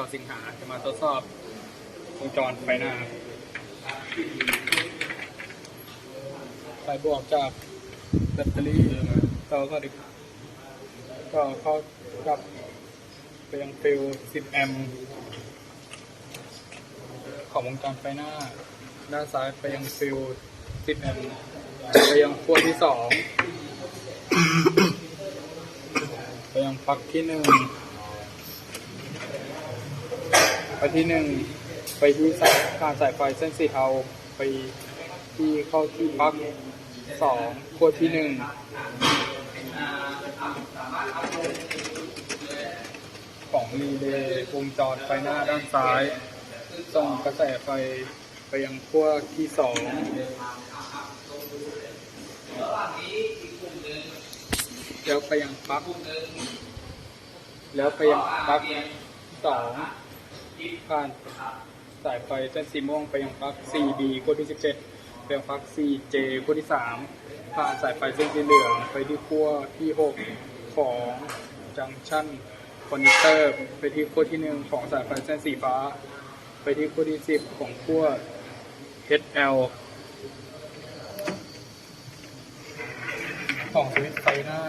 29สิงหาจะมาทดสอบวงจรไฟหน้าสายบวกจากแบตเตอรี่ต่อก็ดิก็เข้ากับไปยังฟิล10 แอมป์ของวงจรไฟหน้า ด้านซ้ายไปยังฟิล10 แอมป์ไปยังขั้วที่สองไปยังปลั๊กที่หนึ่ง ไปที่หนึ่งไปที่สายผ่านสายไฟเส้นสีเทาไปที่เข้าที่ปลั๊กสองขั้วที่หนึ่งของรีเลย์วงจรไฟหน้าด้านซ้าย ส่งกระแสไฟไปยังขั้วที่สองแล้วไปยังปลั๊กแล้วไปยังปลั๊กสอง ผ่านสายไฟเส้นสีม่วงไปยังปลั๊ก 4B ขั้วที่ 17 ไปยังปลั๊ก 4J ขั้วที่ 3 ผ่านสายไฟเส้นสีเหลืองไปที่ขั้วที่ 6 ของจังชันคอนเนคเตอร์ ไปที่ขั้วที่ 1 ของสายไฟเส้นสีฟ้า ไปที่ขั้วที่ 10 ของขั้ว HL ของสวิตช์ไฟหน้า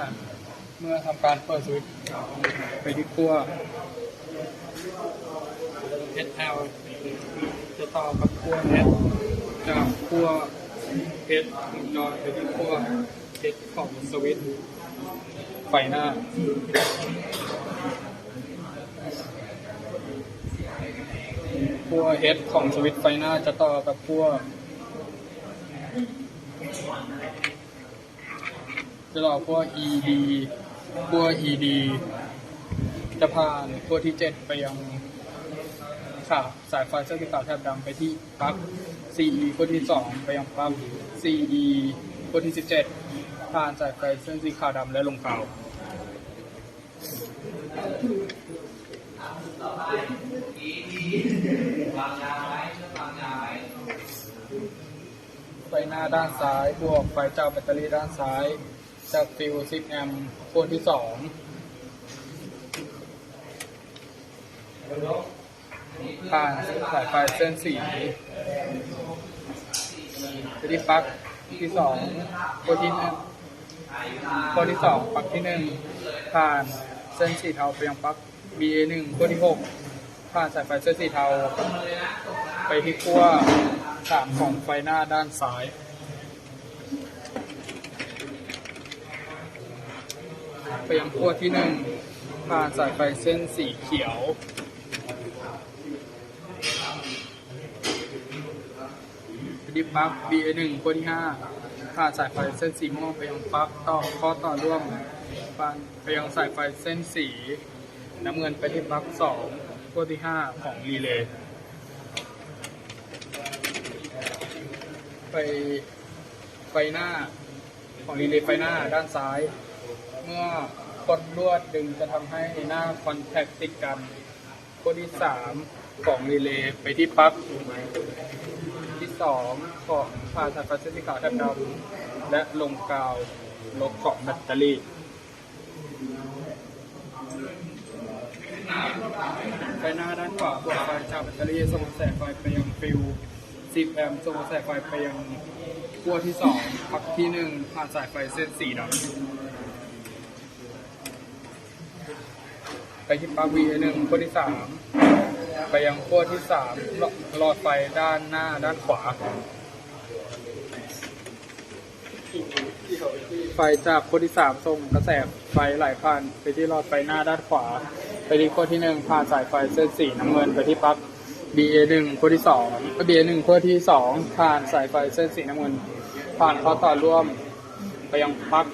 เมื่อทำการเปิดสวิตช์ไปที่ขั้ว HL จะต่อกับขั้ว H จากขั้ว H วงจรไปที่ขั้ว H ของสวิตไฟหน้าขั้ว H ของสวิตไฟหน้าจะต่อกับขั้วจะต่อขั้ว ED ขั้ว ED จะผ่านขั้วที่7ไปยัง ขาวสายไฟเส้นสีขาวแถบดำไปที่พัก 4E คนที่ 2 ไปยังปลั๊ก 4E คนที่ 17 ผ่านสายไฟเส้นสีขาวดำและลงเก่อไปฟหน้าด้านซ้ายบวกไฟเจาแบตเตอรี่ด้านซ้าย จากฟิว10แอมป์โคนที่2 ผ่านสายไฟเส้นสีไปที่ปักที่สองตัวที่หนึ่งตัวที่สองปักที่หนึ่งผ่านเส้นสีเทาไปยังปัก BA หนึ่งตัวที่หกผ่านสายไฟเส้นสีเทา ไปที่ขั้วสามของไฟหน้าด้านซ้ายไปยังขั้วที่หนึ่งผ่านสายไฟเส้นสีเขียว ไปที่ปลั๊ก BA1 ขั้วที่ห้าผ่านสายไฟเส้นสีม่วงไปยังปลั๊กต่อข้อต่อร่วมผ่านไปยังสายไฟเส้นสี น้ำเงินไปที่ปลั๊กสองขั้วที่ห้าของรีเลย์ไฟไฟหน้าของรีเลย์ไฟหน้าด้านซ้าย เมื่อกดลวดดึงจะทำให้หน้าคอนแทคติดกันขั้วที่สามของรีเลย์ไปที่ปลั๊ก สองของผ่านสายไฟเส้นสีขาวแถบดำและลงกาวลบของแบตเตอรี่ไฟหน้าด้านขวาบวกไฟจากแบตเตอรี่ส่งแสไฟไปยังฟิว10แอมป์ส่งกระแสไฟไปยังขั้วที่2พักที่ 1 ผ่านสายไฟเส้นสีดำไปที่ปลั๊ก VA1 ขั้วที่ 3 ไปยังขั้วที่3หลอดไฟด้านหน้าด้านขวา ไฟจากขั้วที่3ส่งกระแสไฟไหลผ่านไปที่หลอดไฟหน้าด้านขวา ไปที่ขั้วที่1ผ่านสายไฟเส้นสีน้ำเงินไปที่ปลั๊ก BA1 ขั้วที่สอง BA1 ขั้วที่2ผ่านสายไฟเส้นสีน้ำเงิน ผ่านข้อต่อร่วม ไปยังปลั๊ก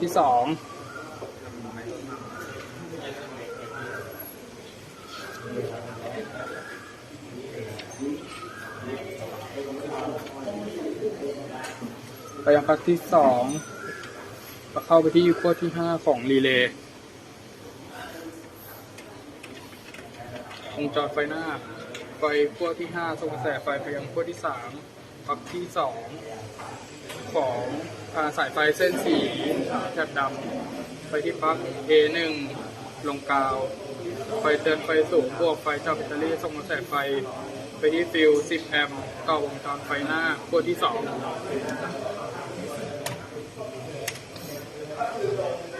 ที่2 ไปยังปลั๊กที่2เข้าไปที่ขั้วที่5ของรีเลย์วงจรไฟหน้า ไฟขั้วที่5ส่งกระแสไฟไปยังขั้วที่3ปลั๊กที่2ของอ่าสายไฟเส้นสีแถบดำไปที่ปลั๊ก A1 ลงกาว ไฟเตือนไฟสูงบวกไฟจากแบตเตอรี่ส่งกระแสไฟไปที่ฟิว10 แอมป์ต่อวงจรไฟหน้าขั้วที่ 2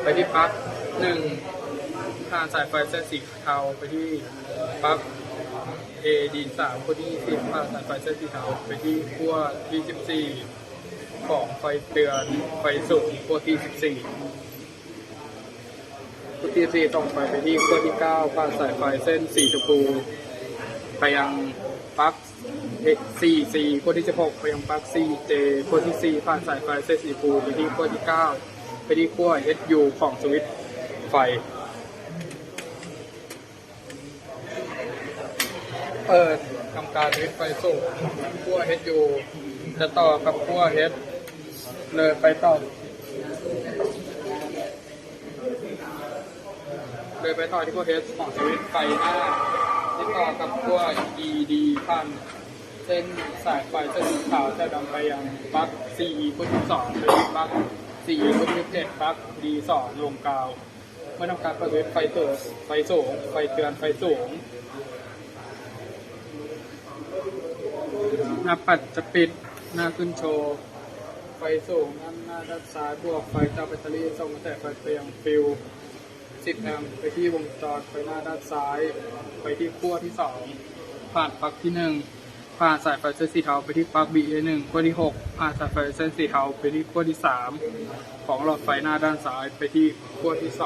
ไปที่ปลั๊ก1ผ่านสายไฟเส้นสีเทาไปที่ปลั๊ก A D 3ขั้วที่20ผ่านสายไฟเส้นสีเทาไปที่ขั้วที่14ของไฟเตือนไฟสูงขั้วที่14ขั้วที่สี่ส่งไฟไปที่ขั้วที่เก้าผ่านสายไฟเส้นสีชมพูไปยังปลั๊กสี่สี่ขั้วที่สิบหกไปยังปลั๊กสี่เจขั้วที่สี่ผ่านสายไฟเส้นสีชมพูไปที่ขั้วที่เก้า ไปที่ขั้ว SU ของสวิตช์ไฟ เปิดทำการสวิตช์ไฟสูงขั้ว SU จะต่อกับขั้ว S เลยไปต่อ เลยไปต่อที่ขั้ว H ของสวิตช์ไฟหน้าที่ต่อกับขั้ว ED พันเส้นสายไฟเส้นขาวจะดำไปยังปลั๊ก CE ขั้วที่สองไปที่ปลั๊ ก CE ขั้วที่เจ็ดปลั๊ก D สองลงกาวเมื่อทำการเปิดสวิตช์ไฟสูงไฟสูง ไฟเตือนไฟสูงหน้าปัดจะปิดหน้าขึ้นโชว์ ไฟสูงด้านหน้าด้านซ้ายบวกไฟจากแบตเตอรี่ส่งกระแสไฟไปยังฟิว10แอมป์ไปที่วงจรไฟหน้าด้านซ้าย ไปที่ขั้วที่2ผ่านปลั๊กที่1 ผ่านสายไฟเส้นสีเทาไปที่ปลั๊ก BA1 ขั้วที่ 6 ผ่านสายไฟเส้นสีเทาไปที่ขั้วที่ 3 ของหลอดไฟหน้าด้านซ้ายไปที่ขั้วที่ 2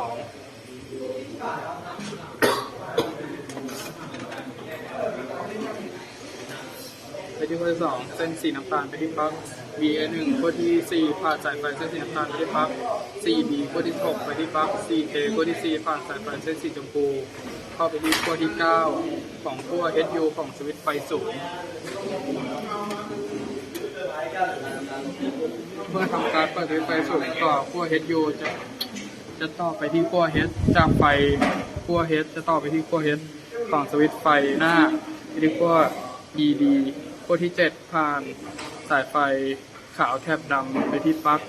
ไปที่ขั้วที่สองเส้นสีน้ำตาลไปที่ปลั๊ก BA1 ขั้วที่สี่ผ่านสายไฟเส้นสีน้ำตาลไปที่ปลั๊ก 4B ขั้วที่หกไปที่ปลั๊ก 4K ขั้วที่สี่ผ่านสายไฟเส้นสีชมพู เข้าไปที่ขั้วที่เก้าของขั้ว SU ของสวิตช์ไฟสูงเมื่อทำการเปิดสวิตช์ไฟสูงต่อขั้ว HU จะจะต่อไปที่ขั้ว H จากไฟขั้ว H จะต่อไปที่ขั้ว H ของสวิตช์ไฟหน้าที่ขั้ว ED ขั้วที่ 7 ผ่าน สายไฟขาวแถบดำไปที่ปลั๊ก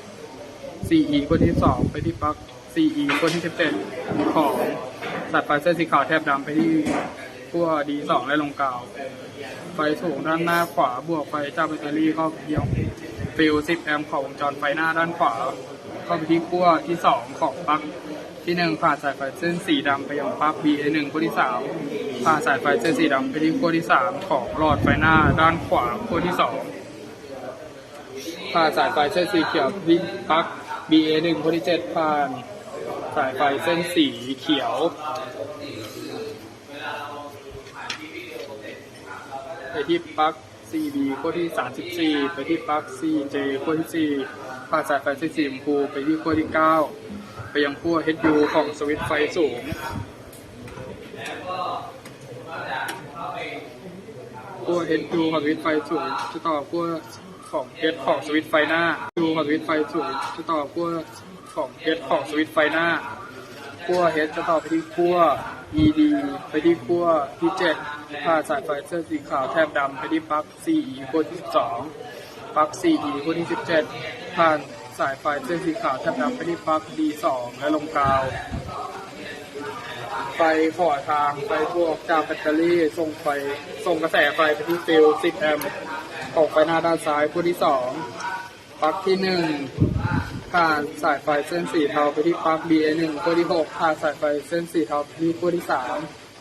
CE ขั้วที่ 2 ไปที่ปลั๊ก CE ขั้วที่ 17 ของสายไฟเส้นสีขาวแถบดำไปที่ขั้ว D2 และลงกาว ไฟสูงด้านหน้าขวาบวกไฟจากแบตเตอรี่เข้าเกี่ยวฟิล10 แอมป์ของวงจรไฟหน้าด้านขวา เข้าไปที่ขั้วที่ 2 ของปลั๊กที่ 1 ผ่านสายไฟเส้นสีดำไปยังปลั๊ก BA1 ขั้วที่ 3 ผ่านสายไฟเส้นสีดำไปที่ขั้วที่ 3 ของหลอดไฟหน้าด้านขวาขั้วที่ 2 ผ่านสายไฟเส้นสีเขียวที่ปลั๊ก BA1 ขั้วที่7ผ่านสายไฟเส้นสีเขียวไปที่ปลั๊ก CB ขั้วที่ 34 ไปที่ปลั๊ก CJ ขั้วที่4ผ่านสายไฟเส้นสีชมพูไปที่ขั้วที่ 9 ไปยังขั้ว HU ของสวิตช์ไฟสูงขั้ว HU ของสวิตช์ไฟสูงจะต่อขั้ว ของ H ของสวิตไฟหน้า U ของสวิตไฟสูงจะต่อขั้วของ H ของสวิตไฟหน้าขั้ว H จะต่อไปที่ขั้ว ED ไปที่ขั้วที่7ผ่านสายไฟเส้นสีขาวแทบดำไปที่ปลั๊ก CE ขั้วที่12ปลั๊ก CE ขั้วที่17 ผ่านสายไฟเส้นสีขาวแทบดำไปที่ปลั๊ก D2 และลงกาว ไฟขอทางไฟบวกจากแบตเตอรี่ส่งไฟส่งกระแสไฟไปที่ฟิล10แอมป์ ของไฟหน้าด้านซ้ายขั้วที่2ปลั๊กที่1ผ่านสายไฟเส้นสีเทาไปที่ปลั๊ก BA1 ขั้วที่6ผ่านสายไฟเส้นสีเทาไปที่ขั้วที่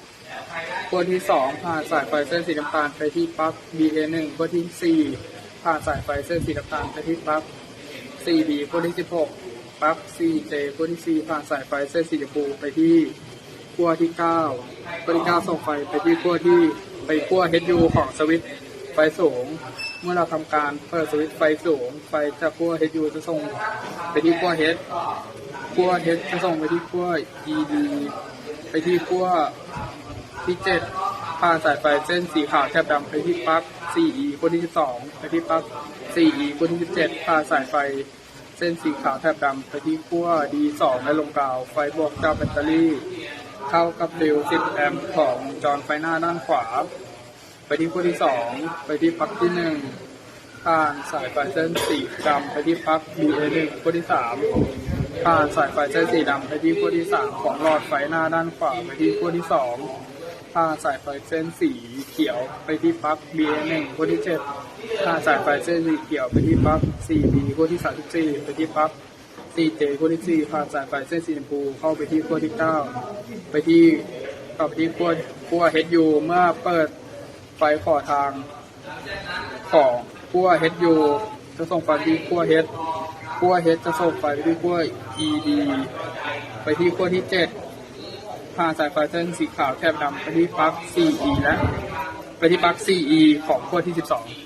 3ขั้วที่2ผ่านสายไฟเส้นสีน้ำตาลไปที่ปลั๊ก BA1 ขั้วที่4ผ่านสายไฟเส้นสีน้ำตาลไปที่ปลั๊ก 4B ขั้วที่16ปลั๊ก 4J ขั้วที่4ผ่านสายไฟเส้นสีชมพูไปที่ขั้วที่9ขั้วที่9ส่งไฟไปที่ขั้วที่ไปขั้ว HU ของสวิตช์ ไฟสูง เมื่อเราทำการเปิดสวิตช์ไฟสูง ไฟจากขั้ว HU จะส่งไปที่ขั้ว H ขั้ว H จะส่งไปที่ขั้ว ED ไปที่ขั้วที่7ผ่านสายไฟเส้นสีขาวแถบดำไปที่ปลั๊ก 4E ขั้วที่ 12 ไปที่ปลั๊ก 4E ขั้วที่ 17ผ่านสายไฟเส้นสีขาวแถบดำไปที่ขั้ว D2 และลงกาว ไฟบวกจากแบตเตอรี่ เข้ากับฟิว10 แอมป์ของจอไฟหน้าด้านขวา ไปที่ขั้วที่2ไปที่ปลั๊กที่1ผ่านสายไฟเส้นสีดำไปที่ปลั๊ก BA1 ขั้วที่3ผ่านสายไฟเส้นสีดำไปที่ขั้วที่สามของหลอดไฟหน้าด้านขวาไปที่ขั้วที่สองผ่านสายไฟเส้นสีเขียวไปที่ปลั๊ก BA1 ขั้วที่เจ็ดผ่านสายไฟเส้นสีเขียวไปที่ปลั๊ก 4B ขั้วที่สามสิบสี่ไปที่ปลั๊ก 4J ขั้วที่สี่ผ่านสายไฟเส้นสีชมพูเข้าไปที่ขั้วที่เก้าไปที่เข้าไปที่ขั้วขั้ว HU เมื่อเปิด ไฟขอทางของขั้ว HU จะส่งไฟไปที่ขั้ว H ขั้ว H จะส่งไฟไปที่ขั้ว ED ไปที่ขั้วที่ 7 ผ่านสายไฟเส้นสีขาวแทบดำไปที่ปลั๊ก 4E และไปที่ปลั๊ก 4E ของขั้วที่ 12